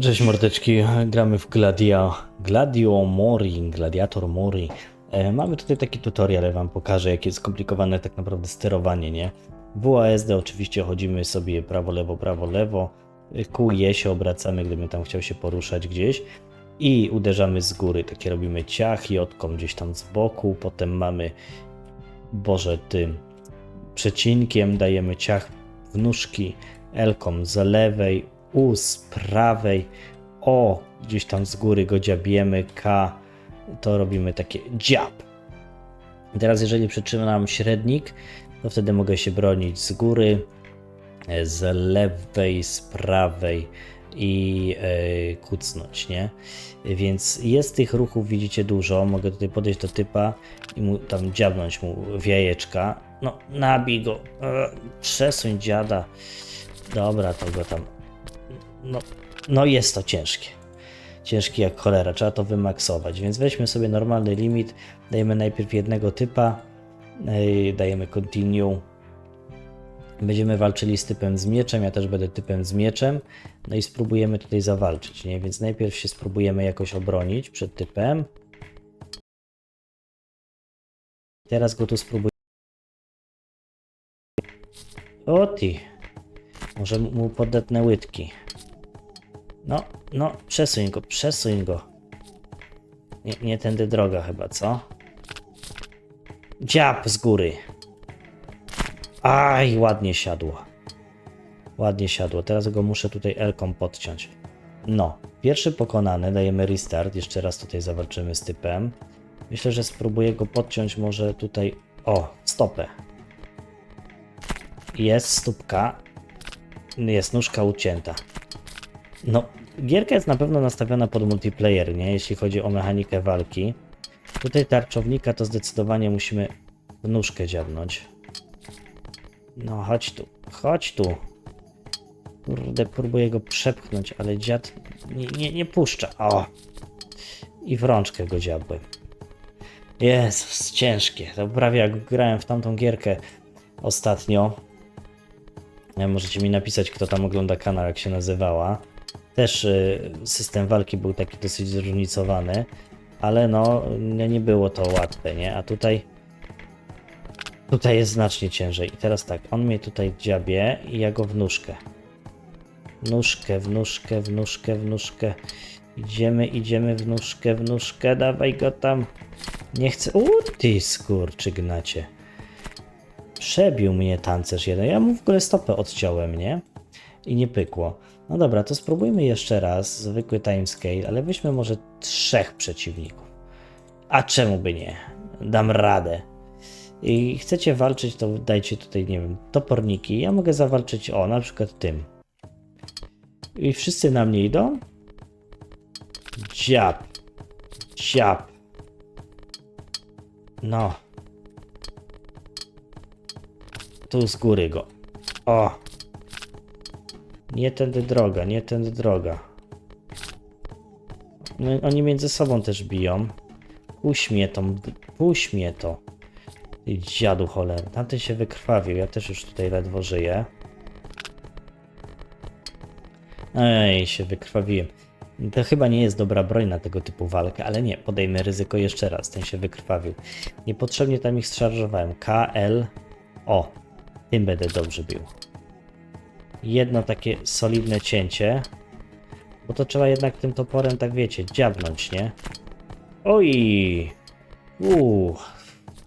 Cześć mordeczki, gramy w Gladia, Gladio Mori, Gladiator Mori. E, mamy tutaj taki tutorial, ja wam pokażę jakie jest skomplikowane tak naprawdę sterowanie, nie? WASD oczywiście chodzimy sobie prawo, lewo, prawo, lewo, Q i E się obracamy, gdybym tam chciał się poruszać gdzieś. I uderzamy z góry, takie robimy ciach, jotką gdzieś tam z boku, potem mamy, boże tym, przecinkiem dajemy ciach w nóżki, Elką z lewej, U z prawej, O gdzieś tam z góry go dziabiemy, K to robimy takie dziab. Teraz jeżeli przytrzymam średnik, to wtedy mogę się bronić z góry, e, z lewej, z prawej i e, kucnąć, nie? Więc jest tych ruchów, widzicie, dużo. Mogę tutaj podejść do typa i mu tam dziabnąć mu w jajeczka. No, nabij go, e, przesuń dziada. Dobra, to go tam. No, no jest to ciężkie. Ciężki jak cholera, trzeba to wymaksować. Więc weźmy sobie normalny limit. Dajemy najpierw jednego typa, dajemy continue. Będziemy walczyli z typem z mieczem, ja też będę typem z mieczem. No i spróbujemy tutaj zawalczyć, nie? Więc najpierw się spróbujemy jakoś obronić przed typem. Teraz go tu spróbuję. O ty. Może mu podetnę łydki. No, no, przesuń go, przesuń go. Nie, nie tędy droga chyba, co? Dziab z góry. Aj, ładnie siadło. Ładnie siadło. Teraz go muszę tutaj Elką podciąć. No, pierwszy pokonany, dajemy restart. Jeszcze raz tutaj zawalczymy z typem. Myślę, że spróbuję go podciąć może tutaj. O, stopę. Jest stópka. Jest nóżka ucięta. No, gierka jest na pewno nastawiona pod multiplayer, nie? Jeśli chodzi o mechanikę walki. Tutaj tarczownika to zdecydowanie musimy w nóżkę dziabnąć. No, chodź tu, chodź tu. Kurde, próbuję go przepchnąć, ale dziad nie, nie, nie puszcza. O! I w rączkę go dziabłem. Jezus, ciężkie. To prawie jak grałem w tamtą gierkę ostatnio. E, Możecie mi napisać, kto tam ogląda kanał, jak się nazywała. Też y, system walki był taki dosyć zróżnicowany, ale no nie, było to łatwe, nie? A tutaj tutaj jest znacznie ciężej. I teraz tak, on mnie tutaj dziabie i ja go w nóżkę. Nóżkę, w nóżkę. Idziemy, idziemy w nóżkę, w nóżkę, dawaj go tam. Nie chcę. U ty skurczygnacie. Przebił mnie tancerz jeden. Ja mu w ogóle stopę odciąłem, nie? I nie pykło. No dobra, to spróbujmy jeszcze raz. Zwykły timescale, ale weźmy może trzech przeciwników. A czemu by nie? Dam radę. I chcecie walczyć, to dajcie tutaj, nie wiem, toporniki. Ja mogę zawalczyć, o, na przykład tym. I wszyscy na mnie idą. Dziab. Dziab. No. Tu z góry go. O. Nie tędy droga, nie tędy droga. No, oni między sobą też biją. Puść mnie to, puść mnie to. Ty dziadu cholerny. Tamten się wykrwawił, ja też już tutaj ledwo żyję. Ej, się wykrwawiłem. To chyba nie jest dobra broń na tego typu walkę, ale nie, podejmę ryzyko jeszcze raz. Ten się wykrwawił. Niepotrzebnie tam ich zszarżowałem. K, L, O. Tym będę dobrze bił. Jedno takie solidne cięcie. Bo to trzeba jednak tym toporem, tak wiecie, dziabnąć, nie? Oj! Uuu,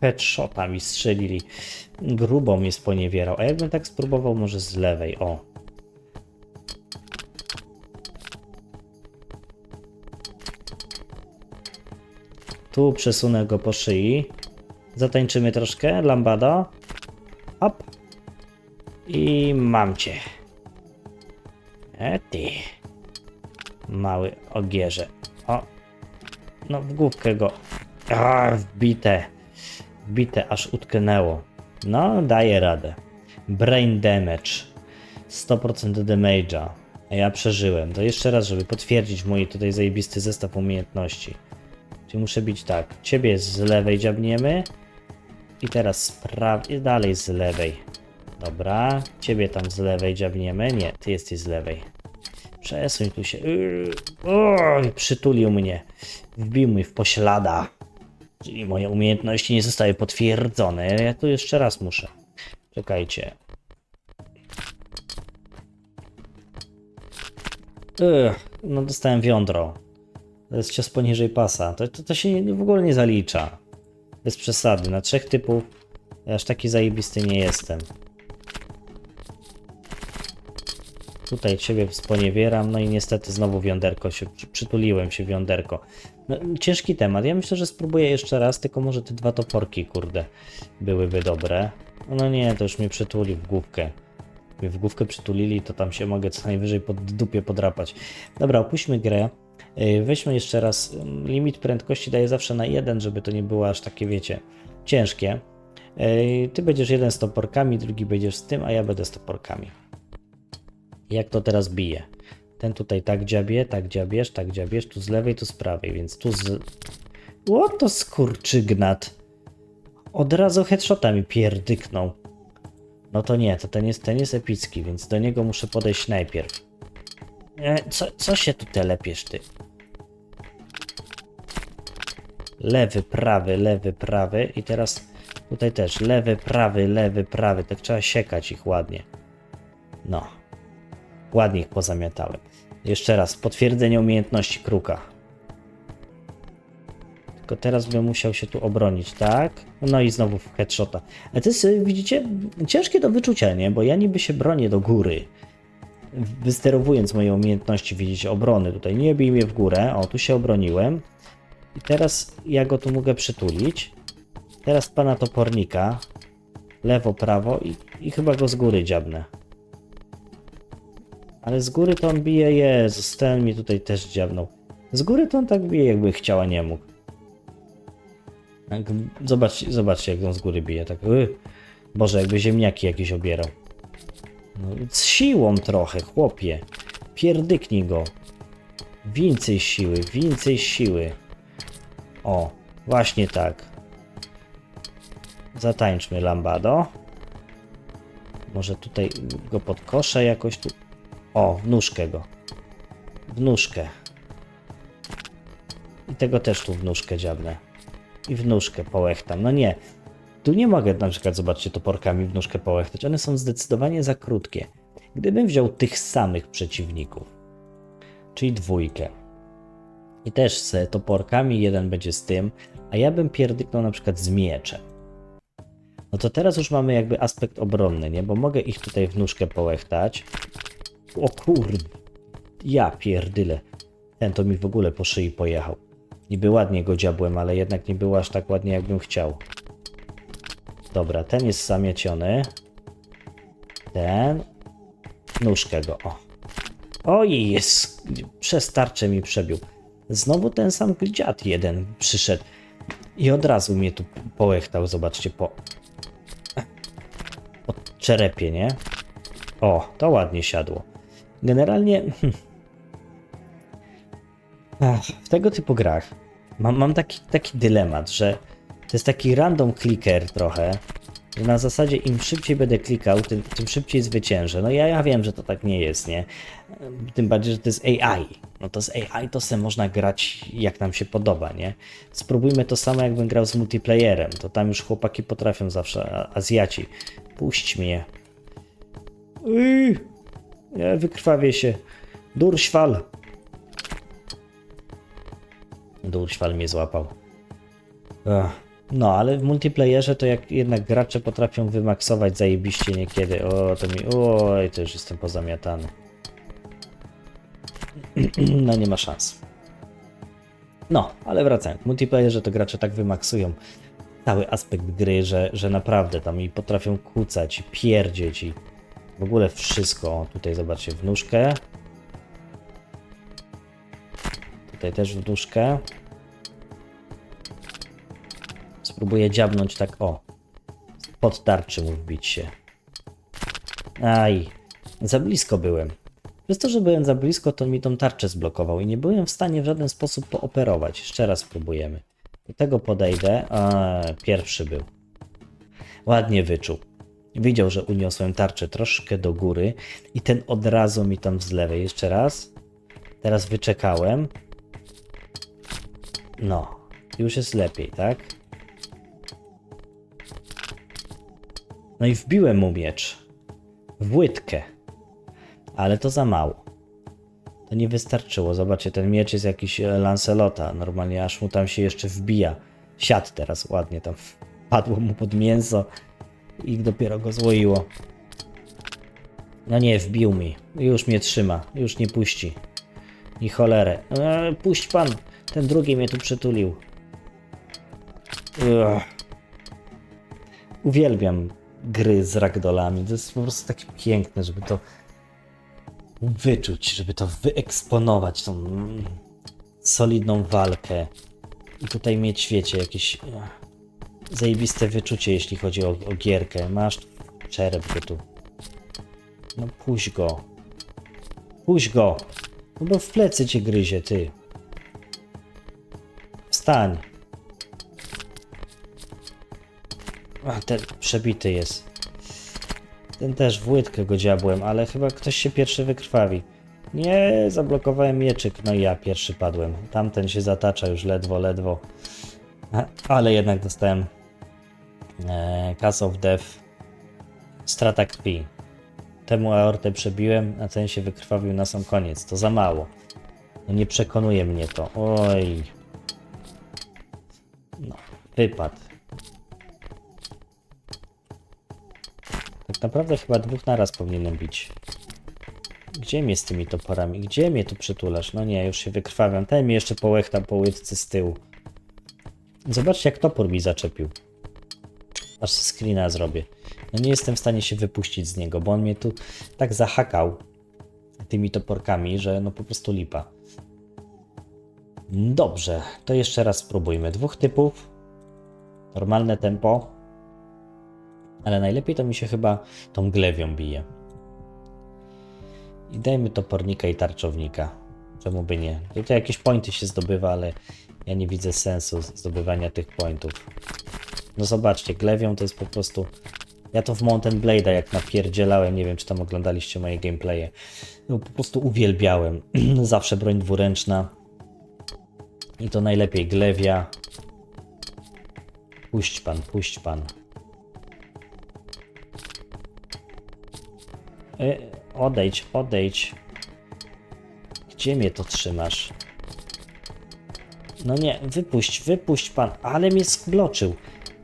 headshota mi strzelili. Grubo mnie sponiewierał. A jakbym tak spróbował może z lewej, o. Tu przesunę go po szyi. Zatańczymy troszkę, lambada. Hop. I mam cię. E ty. Mały ogierze. O. No w główkę go. A, wbite. Wbite, aż utknęło. No, daje radę. Brain damage. 100% damage'a. Ja przeżyłem. To jeszcze raz, żeby potwierdzić mój tutaj zajebisty zestaw umiejętności. Czyli muszę bić tak. Ciebie z lewej dziabniemy. I teraz z prawej. Dalej z lewej. Dobra. Ciebie tam z lewej dziabniemy. Nie, ty jesteś z lewej. Przesuń tu się. Oj, przytulił mnie. Wbił mi w poślada. Czyli moje umiejętności nie zostały potwierdzone. Ja tu jeszcze raz muszę. Czekajcie. No dostałem wiądro. To jest cios poniżej pasa. To, to, to się w ogóle nie zalicza. Bez przesady. Na trzech typów ja aż taki zajebisty nie jestem. Tutaj ciebie sponiewieram, no i niestety znowu wiąderko się, przy- przytuliłem się wiąderko. No, ciężki temat. Ja myślę, że spróbuję jeszcze raz, tylko może te dwa toporki, kurde, byłyby dobre. No nie, to już mnie przytuli w główkę. Mnie w główkę przytulili, to tam się mogę co najwyżej pod dupie podrapać. Dobra, opuśćmy grę. Yy, Weźmy jeszcze raz. ym, Limit prędkości daję zawsze na jeden, żeby to nie było aż takie, wiecie, ciężkie. Yy, Ty będziesz jeden z toporkami, drugi będziesz z tym, a ja będę z toporkami. Jak to teraz bije? Ten tutaj tak dziabie, tak dziabiesz, tak dziabiesz, tu z lewej, tu z prawej, więc tu z... O, to skurczygnat. Od razu headshotami pierdyknął. No to nie, to ten jest, ten jest epicki, więc do niego muszę podejść najpierw. E, co, co się tu telepiesz, ty? Lewy, prawy, lewy, prawy i teraz tutaj też lewy, prawy, lewy, prawy. Tak trzeba siekać ich ładnie. No. Ładnie ich pozamiatałem. Jeszcze raz, potwierdzenie umiejętności kruka. Tylko teraz bym musiał się tu obronić, tak? No i znowu w headshota. Ale to jest, widzicie, ciężkie do wyczucia, nie? Bo ja niby się bronię do góry. Wysterowując moje umiejętności, widzicie, obrony tutaj. Nie bij mnie w górę. O, tu się obroniłem. I teraz ja go tu mogę przytulić. Teraz pana topornika. Lewo, prawo i, i chyba go z góry dziabnę. Ale z góry to on bije, Jezus, ten mi tutaj też dziabnął. Z góry to on tak bije, jakby chciał, a nie mógł. Zobaczcie, zobaczcie, jak on z góry bije. Tak, yy. Boże, jakby ziemniaki jakieś obierał. No, z siłą trochę, chłopie. Pierdyknij go. Więcej siły, więcej siły. O, właśnie tak. Zatańczmy lambado. Może tutaj go podkoszę jakoś tu. O, nóżkę go. W nóżkę. I tego też tu w nóżkę dziabnę. I w nóżkę połechtam. No nie. Tu nie mogę na przykład, zobaczcie, toporkami w nóżkę połechtać. One są zdecydowanie za krótkie. Gdybym wziął tych samych przeciwników, czyli dwójkę, i też z toporkami, jeden będzie z tym, a ja bym pierdyknął na przykład z mieczem. No to teraz już mamy jakby aspekt obronny, nie? Bo mogę ich tutaj w nóżkę połechtać. O kurde. Ja pierdyle. Ten to mi w ogóle po szyi pojechał. Niby ładnie go dziabłem, ale jednak nie było aż tak ładnie, jakbym chciał. Dobra, ten jest zamieciony. Ten. Nóżkę go, o. Oj, jest. Przez tarczę mi przebił. Znowu ten sam dziad jeden przyszedł. I od razu mnie tu połechtał, zobaczcie, po... Po czerepie, nie? O, to ładnie siadło. Generalnie... Ach, w tego typu grach mam, mam taki, taki dylemat, że to jest taki random clicker trochę, że na zasadzie im szybciej będę klikał, tym, tym szybciej zwyciężę. No ja, ja wiem, że to tak nie jest, nie? Tym bardziej, że to jest AI. No to z AI to se można grać jak nam się podoba, nie? Spróbujmy to samo jakbym grał z multiplayerem, to tam już chłopaki potrafią zawsze, a- Azjaci. Puść mnie. Yy, ja wykrwawię się. Durśwal. Durśwal mnie złapał. Ech. No, ale w multiplayerze to jak jednak gracze potrafią wymaksować zajebiście niekiedy. O, to mi. Oj, to już jestem pozamiatany. No, nie ma szans. No, ale wracając. W multiplayerze to gracze tak wymaksują cały aspekt gry, że, że naprawdę tam i potrafią kłócać, i pierdzieć i w ogóle wszystko. Tutaj zobaczcie, w nóżkę. Tutaj też w nóżkę. Spróbuję dziabnąć tak, o. Pod tarczy mu wbić się. Aj, za blisko byłem. Przez to, że byłem za blisko, to mi tą tarczę zblokował i nie byłem w stanie w żaden sposób pooperować. Jeszcze raz spróbujemy. Do tego podejdę. A, pierwszy był. Ładnie wyczuł. Widział, że uniosłem tarczę troszkę do góry i ten od razu mi tam z lewej. Jeszcze raz. Teraz wyczekałem. No, już jest lepiej, tak? No i wbiłem mu miecz. W łydkę. Ale to za mało. To nie wystarczyło. Zobaczcie, ten miecz jest jakiś e, Lancelota. Normalnie aż mu tam się jeszcze wbija. Siadł teraz ładnie, tam wpadło mu pod mięso i dopiero go złoiło. No nie, wbił mi. Już mnie trzyma. Już nie puści. I cholerę. E, puść pan. Ten drugi mnie tu przytulił. Uwielbiam gry z ragdolami. To jest po prostu takie piękne, żeby to wyczuć, żeby to wyeksponować, tą solidną walkę. I tutaj mieć, wiecie, jakieś zajebiste wyczucie, jeśli chodzi o, o gierkę. Masz czerep tu. No puść go. Puść go. No bo w plecy cię gryzie, ty. Wstań. A, ten przebity jest. Ten też w łydkę go dziabłem, ale chyba ktoś się pierwszy wykrwawi. Nie, zablokowałem mieczyk, no i ja pierwszy padłem. Tamten się zatacza już ledwo, ledwo. Ale jednak dostałem e, Cast of Death. Strata krwi. Temu aortę przebiłem, a ten się wykrwawił na sam koniec. To za mało. No nie przekonuje mnie to. Oj. No, wypadł. Tak naprawdę chyba dwóch naraz powinienem bić. Gdzie mnie z tymi toporami? Gdzie mnie tu przytulasz? No nie, już się wykrwawiam. Ten mi jeszcze połechta po łydce z tyłu. Zobaczcie jak topór mi zaczepił. Aż screena zrobię. No nie jestem w stanie się wypuścić z niego, bo on mnie tu tak zahakał tymi toporkami, że no po prostu lipa. Dobrze, to jeszcze raz spróbujmy. Dwóch typów. Normalne tempo. Ale najlepiej to mi się chyba tą glewią bije. I dajmy topornika i tarczownika. Czemu by nie? Tutaj jakieś pointy się zdobywa, ale ja nie widzę sensu zdobywania tych pointów. No zobaczcie, glewią to jest po prostu... Ja to w Mountain Blade'a jak napierdzielałem, nie wiem czy tam oglądaliście moje gameplaye. No po prostu uwielbiałem. Zawsze broń dwuręczna. I to najlepiej glewia. Puść pan, puść pan. E, odejdź, odejdź. Gdzie mnie to trzymasz? No nie, wypuść, wypuść pan, ale mnie skbloczył.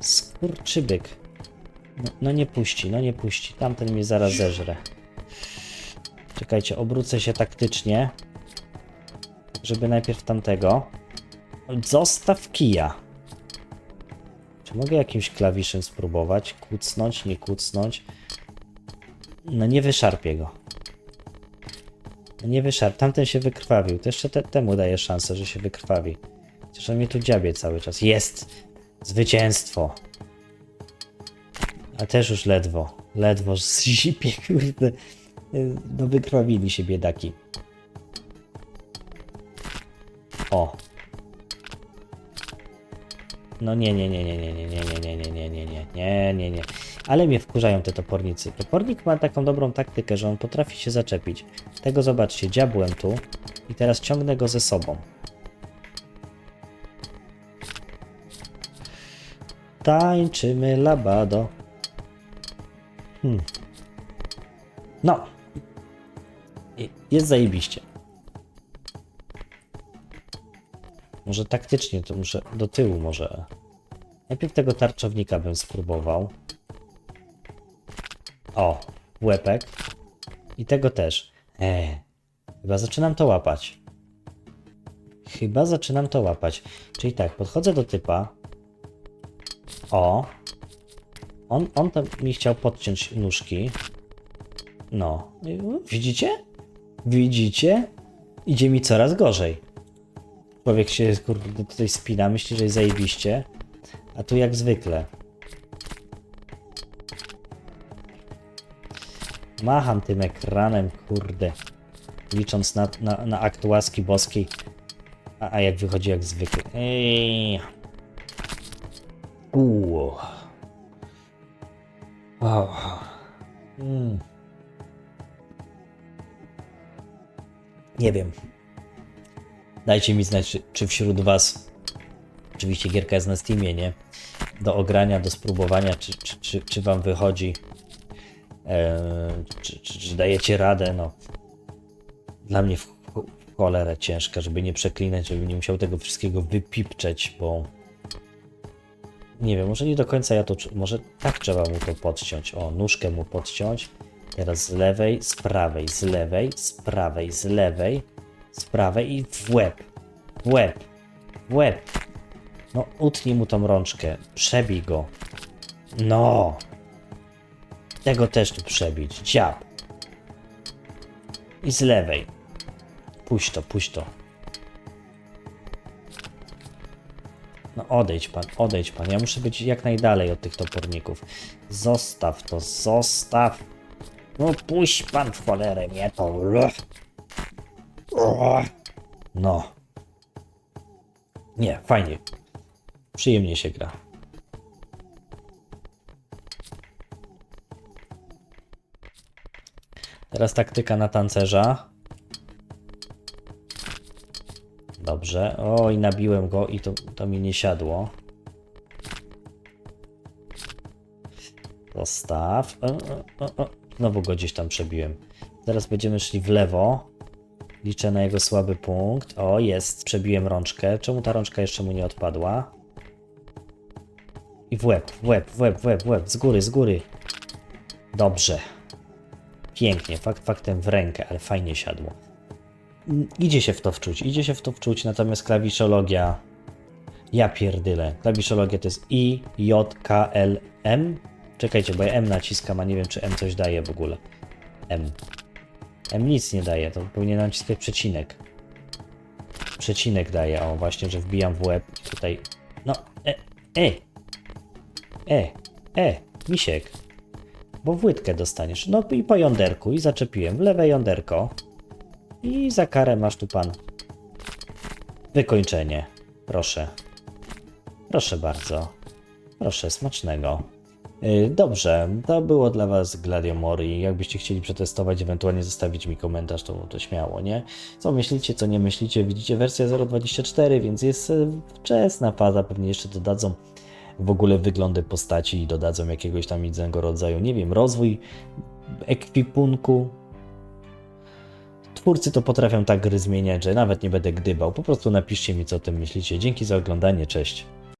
Skurczybyk. No, no nie puści, no nie puści. Tamten mnie zaraz zeżre. Czekajcie, obrócę się taktycznie. Żeby najpierw tamtego. Zostaw kija. Czy mogę jakimś klawiszem spróbować? Kucnąć, nie kucnąć? No nie wyszarpię go. No nie wyszarp. Tamten się wykrwawił. To jeszcze te, temu daję szansę, że się wykrwawi. Chociaż on mnie tu dziabie cały czas. Jest! Zwycięstwo! A też już ledwo. Ledwo zipie, kurde. No wykrwawili się biedaki. O. No nie, nie, nie, nie, nie, nie, nie, nie, nie, nie, nie, nie, nie, nie, nie, nie. Ale mnie wkurzają te topornicy. Topornik ma taką dobrą taktykę, że on potrafi się zaczepić. Tego zobaczcie, dziabłem tu i teraz ciągnę go ze sobą. Tańczymy labado. Hmm. No. Jest zajebiście. Może taktycznie to muszę do tyłu może. Najpierw tego tarczownika bym spróbował. O, łepek. I tego też. Eee, chyba zaczynam to łapać. Chyba zaczynam to łapać. Czyli tak, podchodzę do typa. O. On, on tam mi chciał podciąć nóżki. No. Widzicie? Widzicie? Idzie mi coraz gorzej. Człowiek się kurde tutaj spina, myśli, że jest zajebiście. A tu jak zwykle. Macham tym ekranem, kurde. Licząc na, na, na akt łaski boskiej. A, a jak wychodzi jak zwykle. Ej. Uuu. Wow. Mm. Nie wiem. Dajcie mi znać, czy, czy wśród Was, oczywiście gierka jest na Steamie, nie? Do ogrania, do spróbowania, czy, czy, czy, czy Wam wychodzi, czy, czy, czy dajecie radę, no. Dla mnie w, cholerę ciężka, żeby nie przeklinać, żeby nie musiał tego wszystkiego wypipczeć, bo nie wiem, może nie do końca ja to, może tak trzeba mu to podciąć. O, nóżkę mu podciąć. Teraz z lewej, z prawej, z lewej, z prawej, z lewej, z prawej i w łeb. W łeb. W łeb. No, utnij mu tą rączkę. Przebij go. No. Tego też tu przebić. Dziab. I z lewej. Puść to, puść to. No odejdź pan, odejdź pan. Ja muszę być jak najdalej od tych toporników. Zostaw to, zostaw. No puść pan w cholerę mnie to. No. Nie, fajnie. Przyjemnie się gra. Teraz taktyka na tancerza. Dobrze. O, i nabiłem go i to, to mi nie siadło. Zostaw. O, o, o. Znowu go gdzieś tam przebiłem. Teraz będziemy szli w lewo. Liczę na jego słaby punkt. O, jest. Przebiłem rączkę. Czemu ta rączka jeszcze mu nie odpadła? I w łeb, w łeb, w łeb, w łeb, w łeb. Z góry, z góry. Dobrze. Pięknie. Fakt faktem w rękę, ale fajnie siadło. Idzie się w to wczuć, idzie się w to wczuć, natomiast klawiszologia. Ja pierdylę. Klawiszologia to jest I, J, K, L, M. Czekajcie, bo ja M naciskam, a nie wiem, czy M coś daje w ogóle. M. M nic nie daje, to powinien naciskać przecinek. Przecinek daje, o właśnie, że wbijam w łeb. Tutaj. No, e, e, e, e, misiek. Bo w łydkę dostaniesz. No i po jąderku, i zaczepiłem w lewe jąderko. I za karę masz tu pan wykończenie. Proszę. Proszę bardzo. Proszę, smacznego. Yy, Dobrze, to było dla Was Gladio Mori. Jakbyście chcieli przetestować, ewentualnie zostawić mi komentarz, to, to śmiało, nie? Co myślicie, co nie myślicie? Widzicie wersję 0.24, więc jest e, wczesna faza, pewnie jeszcze dodadzą w ogóle wyglądy postaci i dodadzą jakiegoś tam innego rodzaju, nie wiem, rozwój ekwipunku, Twórcy to potrafią tak gry zmieniać, że nawet nie będę gdybał. Po prostu napiszcie mi, co o tym myślicie. Dzięki za oglądanie, cześć.